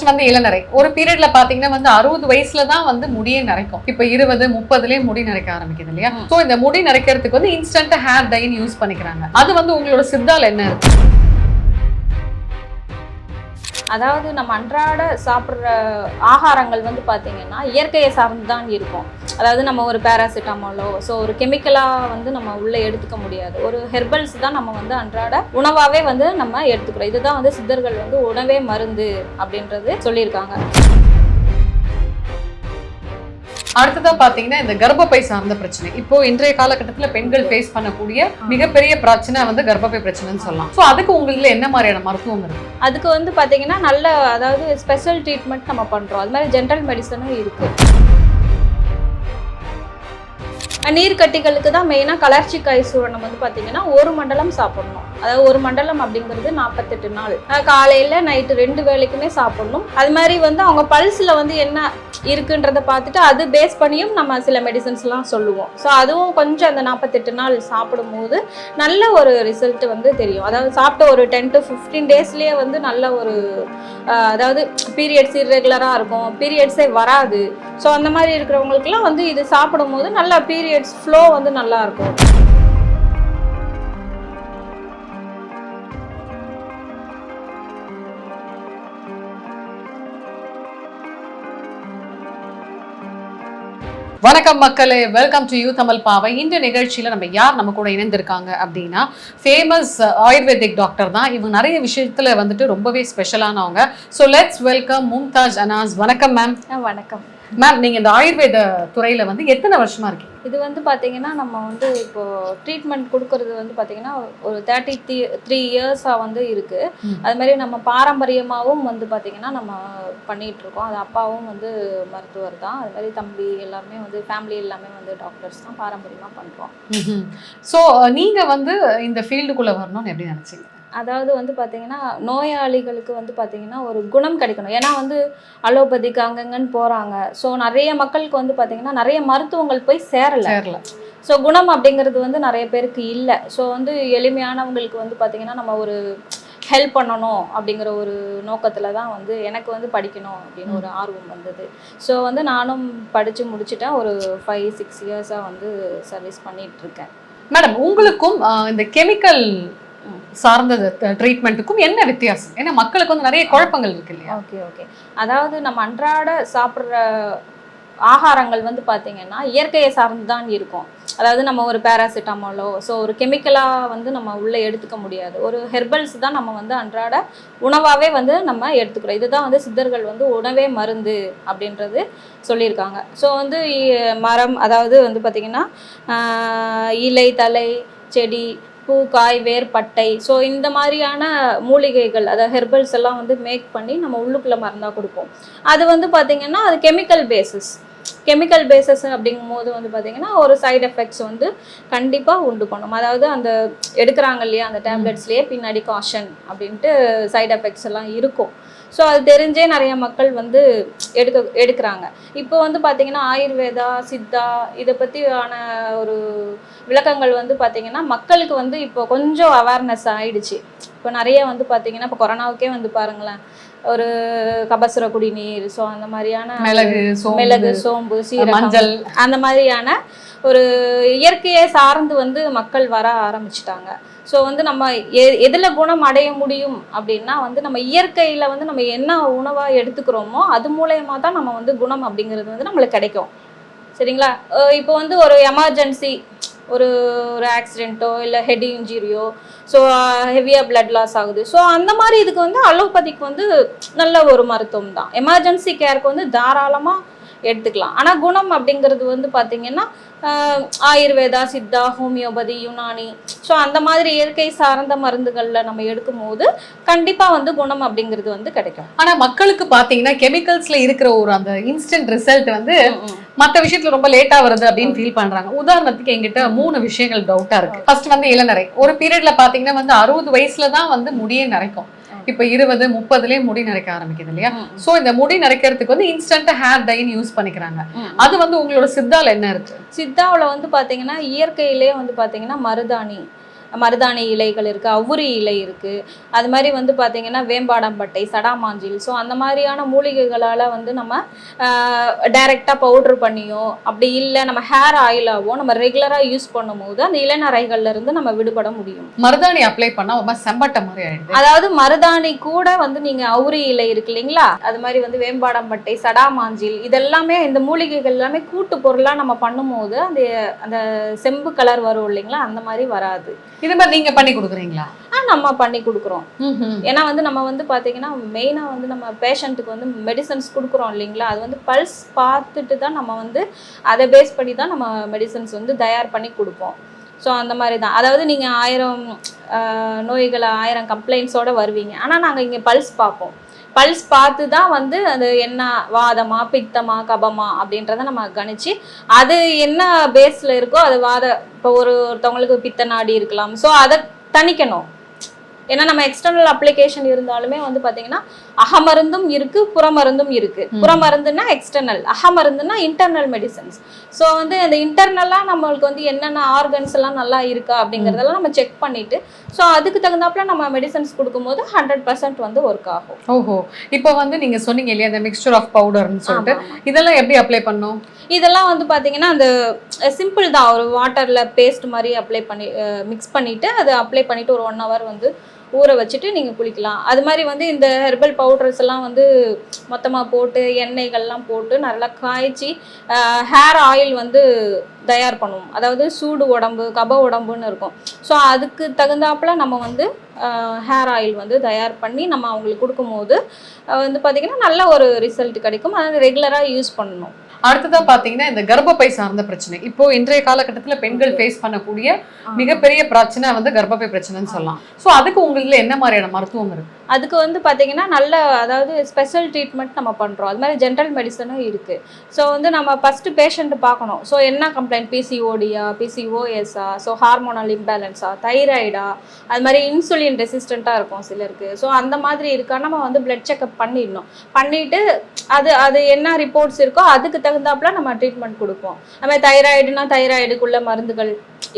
First வந்து இளநரை. ஒரு பீரியட்ல பாத்தீங்கன்னா வந்து அறுபது வயசுல தான் வந்து முடியே நரைக்கும். இப்ப இருபது முப்பதுலயே முடி நரைக்க ஆரம்பிக்குது இல்லையா? சோ இந்த முடி நரைக்கிறதுக்கு வந்து இன்ஸ்டன்ட் ஹேர் டைன் யூஸ் பண்ணிக்கிறாங்க. அது வந்து உங்களோட சித்தால என்ன இருக்கு? அதாவது நம்ம அன்றாட சாப்பிட்ற ஆகாரங்கள் வந்து பார்த்திங்கன்னா இயற்கையை சார்ந்து தான் இருக்கும். அதாவது நம்ம ஒரு பேராசிட்டமாலோ ஸோ ஒரு கெமிக்கலாக வந்து நம்ம உள்ளே எடுத்துக்க முடியாது. ஒரு ஹெர்பல்ஸ் தான் நம்ம வந்து அன்றாட உணவாகவே வந்து நம்ம எடுத்துக்கிறோம். இதுதான் வந்து சித்தர்கள் வந்து உணவே மருந்து அப்படின்றது சொல்லியிருக்காங்க. அடுத்ததா பாத்தீங்கன்னா இந்த கர்ப்பப்பை சார்ந்த பிரச்சனை. இப்போ இன்றைய காலகட்டத்துல பெண்கள் ஃபேஸ் பண்ணக்கூடிய மிகப்பெரிய பிரச்சனை வந்து கர்ப்பப்பை பிரச்சனைன்னு சொல்லலாம். ஸோ அதுக்கு உங்களுக்கு என்ன மாதிரியான மருத்துவம் இருக்கு? அதுக்கு வந்து பாத்தீங்கன்னா நல்ல அதாவது ஸ்பெஷல் ட்ரீட்மெண்ட் நம்ம பண்ணுறோம் அது மாதிரி ஜென்ரல் மெடிசனும் இருக்குது நீர்க்கட்டிகளுக்கு தான் மெயினாக கலர்ச்சி காய் சூரணம் வந்து பார்த்தீங்கன்னா ஒரு மண்டலம் சாப்பிடணும். அதாவது ஒரு மண்டலம் அப்படிங்கிறது நாற்பத்தெட்டு நாள். காலையில் நைட்டு ரெண்டு வேளைக்குமே சாப்பிடணும். அது மாதிரி வந்து அவங்க பல்ஸில் வந்து என்ன இருக்குன்றத பார்த்துட்டு அது பேஸ் பண்ணியும் நம்ம சில மெடிசன்ஸ்லாம் சொல்லுவோம். ஸோ அதுவும் கொஞ்சம் அந்த நாற்பத்தெட்டு நாள் சாப்பிடும்போது நல்ல ஒரு ரிசல்ட் வந்து தெரியும். அதாவது சாப்பிட்ட ஒரு டென் டு ஃபிஃப்டீன் டேஸ்லேயே வந்து நல்ல ஒரு அதாவது பீரியட்ஸ் இர்ரெகுலராக இருக்கும். பீரியட்ஸே வராது. ஸோ அந்த மாதிரி இருக்கிறவங்களுக்குலாம் வந்து இது சாப்பிடும்போது நல்லா பீரியட்ஸ் ஃப்ளோ வந்து நல்லா வணக்கம் மக்களே. வெல்கம் டு யூ தமிழ் பாவை இந்த நிகழ்ச்சியில் நம்ம யார் நம்ம கூட இணைந்திருக்காங்க அப்படின்னா ஃபேமஸ் ஆயுர்வேதிக் டாக்டர் தான். இவங்க நிறைய விஷயத்தில் வந்துட்டு ரொம்பவே ஸ்பெஷலானவங்க so let's welcome Mumtaz Anas வணக்கம் மேம் வணக்கம். மேம் நீங்க இந்த ஆயுர்வேத துறையில வந்து எத்தனை வருஷமா இருக்கீங்க? இது வந்து பார்த்தீங்கன்னா நம்ம வந்து இப்போ ட்ரீட்மெண்ட் கொடுக்கறது வந்து பார்த்தீங்கன்னா ஒரு தேர்ட்டி த்ரீ த்ரீ இயர்ஸாக வந்து இருக்குது. அது மாதிரி நம்ம பாரம்பரியமாகவும் வந்து பார்த்தீங்கன்னா நம்ம பண்ணிட்டு இருக்கோம். அது அப்பாவும் வந்து மருத்துவர் தான். அது மாதிரி தம்பி எல்லாமே வந்து ஃபேமிலி எல்லாமே வந்து டாக்டர்ஸ் தான் பாரம்பரியமாக பண்ணுறோம் ஸோ நீங்க வந்து இந்த ஃபீல்டுக்குள்ள வரணும்னு எப்படி நினைச்சீங்க? அதாவது வந்து பார்த்தீங்கன்னா நோயாளிகளுக்கு வந்து பார்த்தீங்கன்னா ஒரு குணம் கிடைக்கணும். ஏன்னா வந்து அலோபதிக்கு அங்கங்கன்னு போகிறாங்க ஸோ நிறைய மக்களுக்கு வந்து பார்த்தீங்கன்னா நிறைய மருத்துவங்கள் போய் சேரல. சேரல. ஸோ குணம் அப்படிங்கிறது வந்து நிறைய பேருக்கு இல்லை. ஸோ வந்து எளிமையானவங்களுக்கு வந்து பார்த்திங்கன்னா நம்ம ஒரு ஹெல்ப் பண்ணணும் அப்படிங்கிற ஒரு நோக்கத்தில் தான் வந்து எனக்கு வந்து படிக்கணும் அப்படின்னு ஒரு ஆர்வம் வந்தது. ஸோ வந்து நானும் படித்து முடிச்சுட்டேன். ஒரு ஃபைவ் சிக்ஸ் இயர்ஸாக வந்து சர்வீஸ் பண்ணிட்டு இருக்கேன். மேடம் உங்களுக்கும் இந்த கெமிக்கல் சார்ந்த ட்ரீட்மெண்ட்டுக்கும் என்ன வித்தியாசம்? ஏன்னா மக்களுக்கு வந்து நிறைய குழப்பங்கள் இருக்கு இல்லையா? Okay okay. அதாவது நம்ம அன்றாட சாப்பிட்ற ஆகாரங்கள் வந்து பார்த்திங்கன்னா இயற்கையை சார்ந்து தான் இருக்கும். அதாவது நம்ம ஒரு பேராசிட்டமாலோ ஸோ ஒரு கெமிக்கலாக வந்து நம்ம உள்ளே எடுத்துக்க முடியாது. ஒரு ஹெர்பல்ஸ் தான் நம்ம வந்து அன்றாட உணவாகவே வந்து நம்ம எடுத்துக்கிறோம். இதுதான் வந்து சித்தர்கள் வந்து உணவே மருந்து அப்படின்றது சொல்லியிருக்காங்க. ஸோ வந்து மரம் அதாவது வந்து பார்த்திங்கன்னா இலை தலை செடி பூ காய் வேர் பட்டை. ஸோ இந்த மாதிரியான மூலிகைகள் அதாவது ஹெர்பல்ஸ் எல்லாம் வந்து மேக் பண்ணி நம்ம உள்ளுக்குள்ளே மருந்தாக கொடுப்போம். அது வந்து பார்த்திங்கன்னா அது கெமிக்கல் பேசிஸ் கெமிக்கல் பேசஸ் அப்படிங்கும்போது வந்து பார்த்திங்கன்னா ஒரு சைடு எஃபெக்ட்ஸ் வந்து கண்டிப்பாக உண்டு பண்ணும். அதாவது அந்த எடுக்கிறாங்க இல்லையா அந்த டேப்லெட்ஸ்லேயே பின்னாடி காஷன் அப்படின்ட்டு சைடு எஃபெக்ட்ஸ் எல்லாம் இருக்கும். ஸோ அது தெரிஞ்சே நிறைய மக்கள் வந்து எடுக்க எடுக்கிறாங்க. இப்போ வந்து பார்த்திங்கன்னா ஆயுர்வேதா சித்தா இதை பற்றியான ஒரு விளக்கங்கள் வந்து பார்த்திங்கன்னா மக்களுக்கு வந்து இப்போ கொஞ்சம் அவேர்னஸ் ஆயிடுச்சு. இப்போ நிறைய வந்து பார்த்திங்கன்னா இப்போ கொரோனாவுக்கே வந்து பாருங்களேன். ஒரு கபசுர குடிநீர் ஸோ அந்த மாதிரியான மிளகு சோம்பு மிளகு சோம்பு சீரகம் மஞ்சள். அந்த மாதிரியான ஒரு இயற்கையை சார்ந்து வந்து மக்கள் வர ஆரம்பிச்சிட்டாங்க. ஸோ வந்து நம்ம எ எதில் குணம் அடைய முடியும் அப்படின்னா வந்து நம்ம இயற்கையில் வந்து நம்ம என்ன உணவாக எடுத்துக்கிறோமோ அது மூலயமா தான் நம்ம வந்து குணம் அப்படிங்கிறது வந்து நம்மளுக்கு கிடைக்கும். சரிங்களா? இப்போ வந்து ஒரு எமர்ஜென்சி ஒரு ஒரு ஆக்சிடென்ட்டோ இல்லை ஹெட் இன்ஜுரியோ ஸோ ஹெவியாக பிளட் லாஸ் ஆகுது. ஸோ அந்த மாதிரி இதுக்கு வந்து அலோபதிக்கு வந்து நல்ல ஒரு மருத்துவம் தான். எமர்ஜென்சி கேருக்கு வந்து தாராளமாக எடுத்துக்கலாம். ஆனால் குணம் அப்படிங்கிறது வந்து பார்த்தீங்கன்னா ஆயுர்வேதா சித்தா ஹோமியோபதி யுனானி. ஸோ அந்த மாதிரி இயற்கை சார்ந்த மருந்துகளில் நம்ம எடுக்கும்போது கண்டிப்பாக வந்து குணம் அப்படிங்கிறது வந்து கிடைக்கும். ஆனா மக்களுக்கு பாத்தீங்கன்னா கெமிக்கல்ஸ்ல இருக்கிற ஒரு அந்த இன்ஸ்டன்ட் ரிசல்ட் வந்து மத்த விஷயத்துல ரொம்ப லேட்டா வருது அப்படின்னு ஃபீல் பண்றாங்க. உதாரணத்துக்கு என்கிட்ட மூணு விஷயங்கள் டவுட்டா இருக்கு. ஃபர்ஸ்ட் வந்து இளநரை. ஒரு பீரியட்ல பாத்தீங்கன்னா வந்து அறுபது வயசுல தான் வந்து முடியே நரைக்கும். இப்ப இருபது முப்பதுலயே முடி நரைக்க ஆரம்பிக்குது இல்லையா? சோ இந்த முடி நரைக்கிறதுக்கு வந்து இன்ஸ்டன்ட் ஹேர் டைன் யூஸ் பண்ணிக்கிறாங்க. அது வந்து உங்களோட சித்தால என்ன இருக்கு? சித்தாவில் வந்து பார்த்தீங்கன்னா இயற்கையிலே வந்து பார்த்தீங்கன்னா மருதாணி. மருதாணி இலைகள் இருக்குது அவுரி இலை இருக்குது அது மாதிரி வந்து பார்த்திங்கன்னா வேம்பாடம்பட்டை சடாமாஞ்சில். ஸோ அந்த மாதிரியான மூலிகைகளால் வந்து நம்ம டைரெக்டாக பவுட்ரு பண்ணியோ அப்படி இல்லை நம்ம ஹேர் ஆயிலாவோ நம்ம ரெகுலராக யூஸ் பண்ணும்போது அந்த இளநரைகள்ல இருந்து நம்ம விடுபட முடியும். மருதாணி அப்ளை பண்ணா ரொம்ப செம்பட்ட மாதிரி ஆயிடுது. அதாவது மருதாணி கூட வந்து நீங்க அவுரி இலை இருக்கு இல்லைங்களா? அது மாதிரி வந்து வேம்பாடம்பட்டை சடாமாஞ்சில் இதெல்லாமே இந்த மூலிகைகள் எல்லாமே கூட்டு பொருளா நம்ம பண்ணும்போது அந்த அந்த செம்பு கலர் வரும் இல்லைங்களா? அந்த மாதிரி வராது. இது மாதிரி நீங்க பண்ணி கொடுக்குறீங்களா? ஆ நம்ம பண்ணி கொடுக்குறோம். ஏன்னா வந்து நம்ம வந்து பாத்தீங்கன்னா மெயினா வந்து நம்ம பேஷண்ட்டுக்கு வந்து மெடிசன்ஸ் கொடுக்குறோம் இல்லைங்களா? அது வந்து பல்ஸ் பார்த்துட்டு தான் நம்ம வந்து அதை பேஸ் பண்ணி தான் நம்ம மெடிசன்ஸ் வந்து தயார் பண்ணி கொடுப்போம். ஸோ அந்த மாதிரி தான். அதாவது நீங்கள் ஆயிரம் நோய்கள் ஆயிரம் கம்ப்ளைண்ட்ஸோட வருவீங்க. ஆனால் நாங்கள் இங்கே பல்ஸ் பார்ப்போம். பல்ஸ் பார்த்து தான் வந்து அது என்ன வாதமா பித்தமா கபமா அப்படின்றத நம்ம கணிச்சு அது என்ன பேஸில் இருக்கோ அது வாத இப்போ ஒரு ஒருத்தவங்களுக்கு பித்த நாடி இருக்கலாம். ஸோ அதை தணிக்கணும். ஏன்னா நம்ம எக்ஸ்டர்னல் அப்ளிகேஷன் இருந்தாலுமே வந்து பாத்தீங்கன்னா அகமருந்தும் இருக்கு புறமருந்தும் இருக்கு. புறமருந்துன்னா எக்ஸ்டர்னல் அகமருந்துன்னா இன்டர்னல் மெடிசன்ஸ் ஸோ வந்து அந்த இன்டர்னலா நம்மளுக்கு வந்து என்னென்ன ஆர்கன்ஸ் எல்லாம் நல்லா இருக்கா அப்படிங்கறதெல்லாம் நம்ம செக் பண்ணிட்டு ஸோ அதுக்கு தகுந்தாப்புல நம்ம மெடிசன்ஸ் கொடுக்கும்போது ஹண்ட்ரட் பர்சன்ட் வந்து ஒர்க் ஆகும். ஓஹோ. இப்போ வந்து நீங்க சொன்னீங்க இல்லையா அந்த மிக்சர் ஆஃப் பவுடர்னு சொல்லிட்டு. இதெல்லாம் எப்படி அப்ளை பண்ணும்? இதெல்லாம் வந்து பாத்தீங்கன்னா அந்த சிம்பிள் தான். ஒரு வாட்டரில் பேஸ்ட் மாதிரி அப்ளை பண்ணி மிக்ஸ் பண்ணிவிட்டு அதை அப்ளை பண்ணிவிட்டு ஒரு ஒன் ஹவர் வந்து ஊற வச்சுட்டு நீங்கள் குளிக்கலாம். அது மாதிரி வந்து இந்த ஹெர்பல் பவுடர்ஸ் எல்லாம் வந்து மொத்தமாக போட்டு எண்ணெய்கள்லாம் போட்டு நல்லா காய்ச்சி ஹேர் ஆயில் வந்து தயார் பண்ணுவோம். அதாவது சூடு உடம்பு கப உடம்புன்னு இருக்கும். ஸோ அதுக்கு தகுந்தாப்புல நம்ம வந்து ஹேர் ஆயில் வந்து தயார் பண்ணி நம்ம அவங்களுக்கு கொடுக்கும்போது வந்து பார்த்திங்கன்னா நல்ல ஒரு ரிசல்ட் கிடைக்கும். அதாவது ரெகுலராக யூஸ் பண்ணணும். அடுத்ததா பாத்தீங்கன்னா இந்த கர்ப்பப்பை சார்ந்த பிரச்சனை. இப்போ இன்றைய காலகட்டத்துல பெண்கள் ஃபேஸ் பண்ணக்கூடிய மிகப்பெரிய பிரச்சனை வந்து கர்ப்பப்பை பிரச்சனைன்னு சொல்லலாம். சோ அதுக்கு உங்கள என்ன மாதிரியான மருத்துவம் இருக்கு? அதுக்கு வந்து பார்த்தீங்கன்னா நல்ல அதாவது ஸ்பெஷல் ட்ரீட்மெண்ட் நம்ம பண்ணுறோம் அது மாதிரி ஜென்ரல் மெடிசனும் இருக்குது ஸோ வந்து நம்ம ஃபஸ்ட்டு பேஷண்ட்டு பார்க்கணும். ஸோ என்ன கம்ப்ளைண்ட் பிசிஓடியா பிசிஓஎஸ்ஸா ஸோ ஹார்மோனல் இம்பேலன்ஸா தைராய்டா அது மாதிரி இன்சுலின் ரெசிஸ்டண்ட்டாக இருக்கும் சிலருக்கு. ஸோ அந்த மாதிரி இருக்கா நம்ம வந்து பிளட் செக்அப் பண்ணிடணும். பண்ணிவிட்டு அது அது என்ன ரிப்போர்ட்ஸ் இருக்கோ அதுக்கு தகுந்தாப்புல நம்ம ட்ரீட்மெண்ட் கொடுப்போம். அது மாதிரி தைராய்டுனா தைராய்டுக்குள்ள மருந்துகள்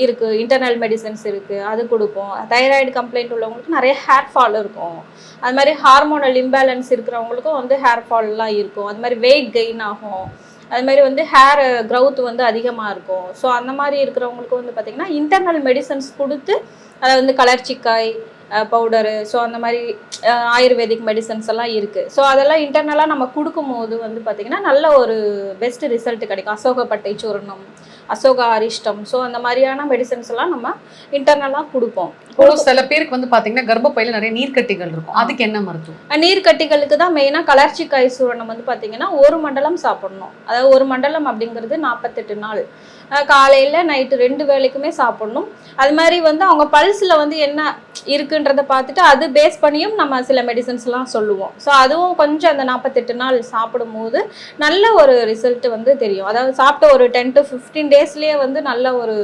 இருக்கு இன்டர்னல் மெடிசன்ஸ் இருக்கு அது கொடுப்போம். தைராய்டு கம்ப்ளைண்ட் உள்ளவங்களுக்கு நிறைய ஹேர் ஃபால் இருக்கும். அது மாதிரி ஹார்மோனல் இம்பேலன்ஸ் இருக்கிறவங்களுக்கும் வந்து ஹேர் ஃபால்லாம் இருக்கும். அது மாதிரி வெயிட் கெயின் ஆகும். அது மாதிரி வந்து ஹேர் க்ரௌத் வந்து அதிகமாக இருக்கும். ஸோ அந்த மாதிரி இருக்கிறவங்களுக்கு வந்து பார்த்திங்கன்னா இன்டர்னல் மெடிசன்ஸ் கொடுத்து அதை வந்து கலர்ச்சிக்காய் பவுடரு ஸோ அந்த மாதிரி ஆயுர்வேதிக் மெடிசன்ஸ் எல்லாம் இருக்குது ஸோ அதெல்லாம் இன்டர்னலாக நம்ம கொடுக்கும்போது வந்து பார்த்திங்கன்னா நல்ல ஒரு பெஸ்ட் ரிசல்ட் கிடைக்கும். அசோகப்பட்டை சூர்ணம் அசோக அரிஷ்டம். ஸோ அந்த மாதிரியான மெடிசன்ஸ் எல்லாம் நம்ம இன்டர்னலாக கொடுப்போம். ஒரு சில பேருக்கு வந்து பாத்தீங்கன்னா கர்ப்பப்பையில நிறைய நீர்க்கட்டிகள் இருக்கும். அதுக்கு என்ன மருத்துவம்? நீர்க்கட்டிகளுக்கு தான் மெயினாக கலர்ச்சிக்காய் சூரணம் வந்து பார்த்தீங்கன்னா ஒரு மண்டலம் சாப்பிடணும். அதாவது ஒரு மண்டலம் அப்படிங்கிறது நாற்பத்தெட்டு நாள். காலையில் நைட்டு ரெண்டு வேளைக்குமே சாப்பிடணும். அது மாதிரி வந்து அவங்க பல்ஸில் வந்து என்ன இருக்குன்றத பார்த்துட்டு அது பேஸ் பண்ணியும் நம்ம சில மெடிசன்ஸ்லாம் சொல்லுவோம். ஸோ அதுவும் கொஞ்சம் அந்த நாற்பத்தெட்டு நாள் சாப்பிடும்போது நல்ல ஒரு ரிசல்ட் வந்து தெரியும். அதாவது சாப்பிட்ட ஒரு டென் டு ஃபிஃப்டீன் டேஸ்லேயே வந்து நல்ல ஒரு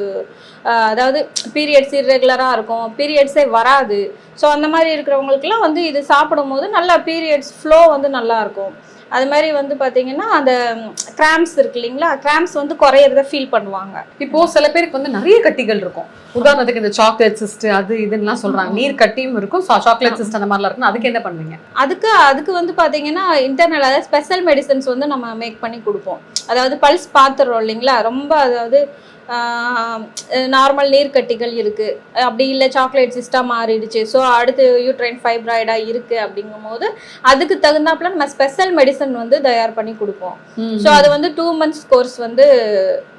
அதாவது பீரியட்ஸ் இர்ரெகுலராக இருக்கும். பீரியட்ஸே வராது. ஸோ அந்த மாதிரி இருக்கிறவங்களுக்குலாம் வந்து இது சாப்பிடும்போது நல்லா பீரியட்ஸ் ஃப்ளோ வந்து நல்லா இருக்கும். அது மாதிரி வந்து பார்த்தீங்கன்னா அந்த கிராம்ஸ் இருக்கு இல்லைங்களா? கிராம்ஸ் வந்து குறையிறத ஃபீல் பண்ணுவாங்க. இப்போ சில பேருக்கு வந்து நிறைய கட்டிகள் இருக்கும். உதாரணத்துக்கு இந்த சாக்லேட் சிஸ்ட் அது இதுன்னுலாம் சொல்றாங்க. நீர் கட்டியும் இருக்கும். சாக்லேட் சிஸ்ட் அந்த மாதிரிலாம் இருக்கும். அதுக்கு என்ன பண்ணுவீங்க? அதுக்கு அதுக்கு வந்து பார்த்தீங்கன்னா இன்டர்னல் அதாவது ஸ்பெஷல் மெடிசன்ஸ் வந்து நம்ம மேக் பண்ணி கொடுப்போம். அதாவது பல்ஸ் பார்த்துடுறோம் இல்லைங்களா? ரொம்ப அதாவது நார்மல் நீர்க்கட்டிகள் இருக்குது அப்படி இல்லை சாக்லேட் சிஸ்டா மாறிடுச்சு. ஸோ அடுத்து யூட்ரைன் ஃபைப்ராய்டாக இருக்குது அப்படிங்கும்போது அதுக்கு தகுந்தாப்புல நம்ம ஸ்பெஷல் மெடிசன் வந்து தயார் பண்ணி கொடுப்போம். ஸோ அது வந்து டூ மந்த்ஸ் கோர்ஸ் வந்து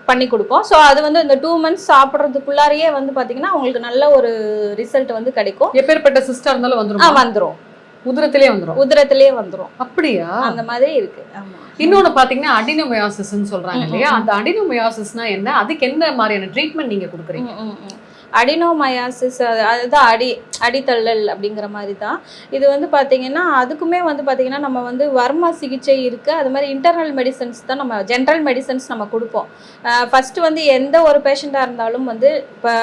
பண்ணி கொடுப்போம். ஸோ அது வந்து இந்த டூ மந்த்ஸ் சாப்பிட்றதுக்குள்ளாரையே வந்து பார்த்தீங்கன்னா உங்களுக்கு நல்ல ஒரு ரிசல்ட் வந்து கிடைக்கும். எப்பேற்பட்ட சிஸ்டா இருந்தாலும் ஆ வந்துரும். வந்துடும் உதிரத்திலே வந்துரும். உதிரத்திலேயே வந்துடும் அப்படியா? அந்த மாதிரி இருக்கு. ஆமா. இன்னொன்னு பாத்தீங்கன்னா அடினோமயாசிஸ்ன்னு சொல்றாங்க இல்லையா. அந்த அடினோமயாசிஸ்னா என்ன? அதுக்கு என்ன மாதிரியான ட்ரீட்மெண்ட் நீங்க கொடுக்குறீங்க? அடினோமயாசிஸ் அதுதான் அடி அடித்தள்ளல் அப்படிங்கிற மாதிரி தான் இது வந்து பார்த்தீங்கன்னா அதுக்குமே வந்து பார்த்தீங்கன்னா நம்ம வந்து வர்ம சிகிச்சை இருக்குது அது மாதிரி இன்டர்னல் மெடிசன்ஸ் தான் நம்ம ஜென்ரல் மெடிசன்ஸ் நம்ம கொடுப்போம். ஃபஸ்ட்டு வந்து எந்த ஒரு பேஷண்ட்டாக இருந்தாலும் வந்து இப்போ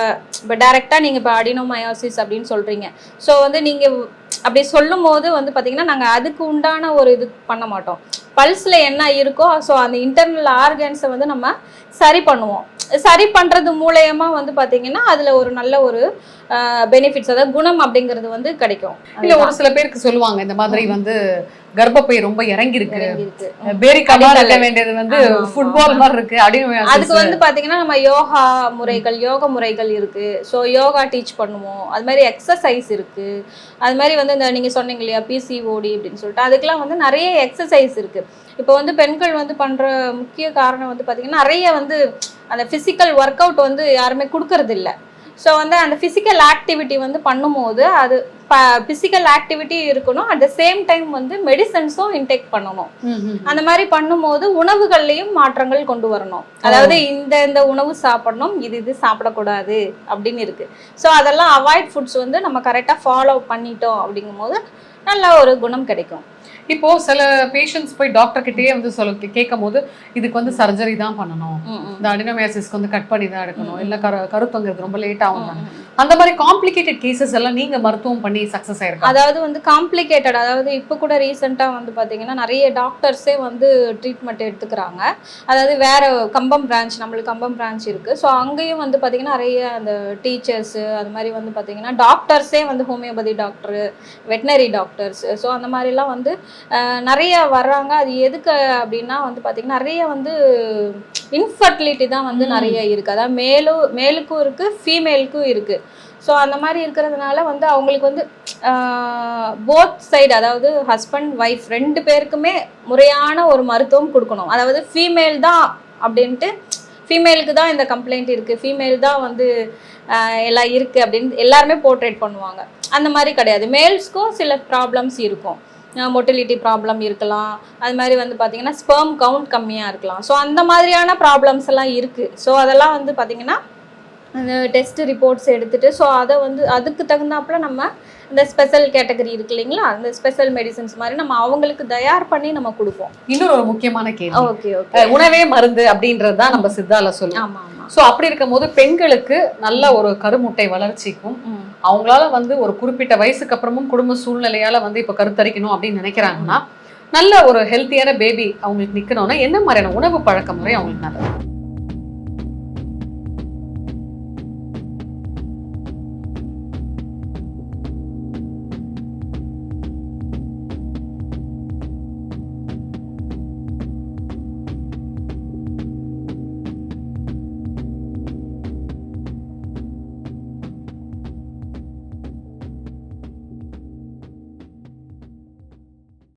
இப்போ டேரெக்டாக நீங்கள் இப்போ அடினோமயாசிஸ் அப்படின்னு சொல்கிறீங்க ஸோ வந்து நீங்கள் அப்படி சொல்லும் போது வந்து பார்த்தீங்கன்னா நாங்கள் அதுக்கு உண்டான ஒரு இது பண்ண மாட்டோம். பல்ஸில் என்ன இருக்கோ ஸோ அந்த இன்டர்னல் ஆர்கன்ஸை வந்து நம்ம சரி பண்ணுவோம். சரி பண்றது மூலயமா வந்து பாத்தீங்கன்னா அதுல ஒரு நல்ல ஒரு பெனிஃபிட்ஸ் அதாவது குணம் அப்படிங்கிறது வந்து கிடைக்கும். இல்ல ஒரு சில பேருக்கு சொல்லுவாங்க இந்த மாதிரி வந்து கர்ப்பப்பை ரொம்ப இறங்கி இருக்கு பேரிக்கமா இருக்க வேண்டியது வந்து. ஃபுட்பால் மாதிரி இருக்கு அப்படின்னு அதுக்கு வந்து பாத்தீங்கன்னா நம்ம யோகா முறைகள் யோக முறைகள் இருக்கு. ஸோ யோகா டீச் பண்ணுவோம். அது மாதிரி எக்ஸசைஸ் இருக்கு. அது மாதிரி வந்து இந்த நீங்க சொன்னீங்க இல்லையா பிசிஓடி அப்படின்னு சொல்லிட்டு அதுக்கெல்லாம் வந்து நிறைய எக்ஸசைஸ் இருக்கு. இப்போ வந்து பெண்கள் வந்து பண்ற முக்கிய காரணம் வந்து பாத்தீங்கன்னா நிறைய வந்து அந்த பிசிக்கல் ஒர்க் அவுட் வந்து யாருமே கொடுக்கறது இல்ல ஸோ வந்து அந்த ஃபிசிக்கல் ஆக்டிவிட்டி வந்து பண்ணும்போது அது ஃபிசிக்கல் ஆக்டிவிட்டி இருக்கணும். அட் த சேம் டைம் வந்து மெடிசன்ஸும் இன்டேக் பண்ணணும். அந்த மாதிரி பண்ணும்போது உணவுகள்லயும் மாற்றங்கள் கொண்டு வரணும். அதாவது இந்த இந்த உணவு சாப்பிடணும் இது இது சாப்பிடக்கூடாது அப்படின்னு இருக்கு. ஸோ அதெல்லாம் அவாய்ட் ஃபுட்ஸ் வந்து நம்ம கரெக்டாக ஃபாலோ பண்ணிட்டோம் அப்படிங்கும்போது நல்ல ஒரு குணம் கிடைக்கும். இப்போ சில பேஷண்ட்ஸ் போய் டாக்டர் கிட்டயே வந்து சொல்ல கேட்கும் போது இதுக்கு வந்து சர்ஜரி தான் பண்ணணும். இந்த அடினோமியாசிஸ்க்கு வந்து கட் பண்ணி தான் எடுக்கணும். இல்ல கரு கருத்தங்கிறது ரொம்ப லேட் ஆகும் அந்த மாதிரி காம்ப்ளிகேட்டட் கேசஸ் எல்லாம் நீங்க மருத்துவம் பண்ணி சக்சஸ் ஆயிருக்கா? அதாவது வந்து காம்ப்ளிகேட்டட் அதாவது இப்போ கூட ரீசெண்டாக வந்து பார்த்தீங்கன்னா நிறைய டாக்டர்ஸே வந்து ட்ரீட்மெண்ட் எடுத்துக்கிறாங்க. அதாவது வேற கம்பம் பிரான்ச் நம்மளுக்கு கம்பம் பிரான்ச் இருக்கு. ஸோ அங்கேயும் வந்து பார்த்தீங்கன்னா நிறைய அந்த டீச்சர்ஸ் அது மாதிரி வந்து பார்த்தீங்கன்னா டாக்டர்ஸே வந்து homeopathy doctor veterinary doctors so அந்த மாதிரிலாம் வந்து நிறைய வர்றாங்க. அது எதுக்கு அப்படின்னா வந்து பார்த்தீங்கன்னா நிறைய வந்து இன்ஃபர்டிலிட்டி தான் வந்து. நிறைய இருக்கு. அதாவது மேலும் மேலுக்கும் இருக்கு ஃபீமேலுக்கும் இருக்கு. ஸோ அந்த மாதிரி இருக்கிறதுனால வந்து அவங்களுக்கு வந்து போத் சைடு அதாவது ஹஸ்பண்ட் ஒய்ஃப் ரெண்டு பேருக்குமே முறையான ஒரு மருத்துவம் கொடுக்கணும். அதாவது ஃபீமேல் தான் அப்படின்ட்டு ஃபீமேலுக்கு தான் இந்த கம்ப்ளைண்ட் இருக்குது ஃபீமேல் தான் வந்து எல்லாம் இருக்குது அப்படின்னு எல்லாருமே போர்ட்ரேட் பண்ணுவாங்க. அந்த மாதிரி கிடையாது. மேல்ஸ்க்கும் சில ப்ராப்ளம்ஸ் இருக்கும். மொட்டிலிட்டி ப்ராப்ளம் இருக்கலாம். அது மாதிரி வந்து பார்த்திங்கன்னா ஸ்பெர்ம் கவுண்ட் கம்மியாக இருக்கலாம். ஸோ அந்த மாதிரியான ப்ராப்ளம்ஸ் எல்லாம் இருக்குது ஸோ அதெல்லாம் வந்து பார்த்திங்கன்னா டெஸ்ட் ரிப்போர்ட்ஸ் எடுத்துட்டு ஸோ அதை வந்து அதுக்கு தகுந்தாப்புல நம்ம இந்த ஸ்பெஷல் கேட்டகரி இருக்கு இல்லைங்களா? அந்த ஸ்பெஷல் மெடிசன்ஸ் மாதிரி நம்ம அவங்களுக்கு தயார் பண்ணி நம்ம கொடுப்போம். இன்னொரு ஒரு முக்கியமான கேள்வி. Okay okay. உணவே மருந்து அப்படின்றது தான் நம்ம சித்தால சொல்லுவோம். சோ அப்படி இருக்கும்போது பெண்களுக்கு நல்ல ஒரு கருமுட்டை வளர்ச்சிக்கும். அவங்களால வந்து ஒரு குறிப்பிட்ட வயசுக்கு அப்புறமும் குடும்ப சூழ்நிலையால வந்து இப்ப கருத்தரிக்கணும் அப்படின்னு நினைக்கிறாங்கன்னா நல்ல ஒரு ஹெல்த்தியான பேபி அவங்களுக்கு நிக்கணும்னா என்ன மாதிரியான உணவு பழக்க முறை அவங்களுக்கு நல்லது?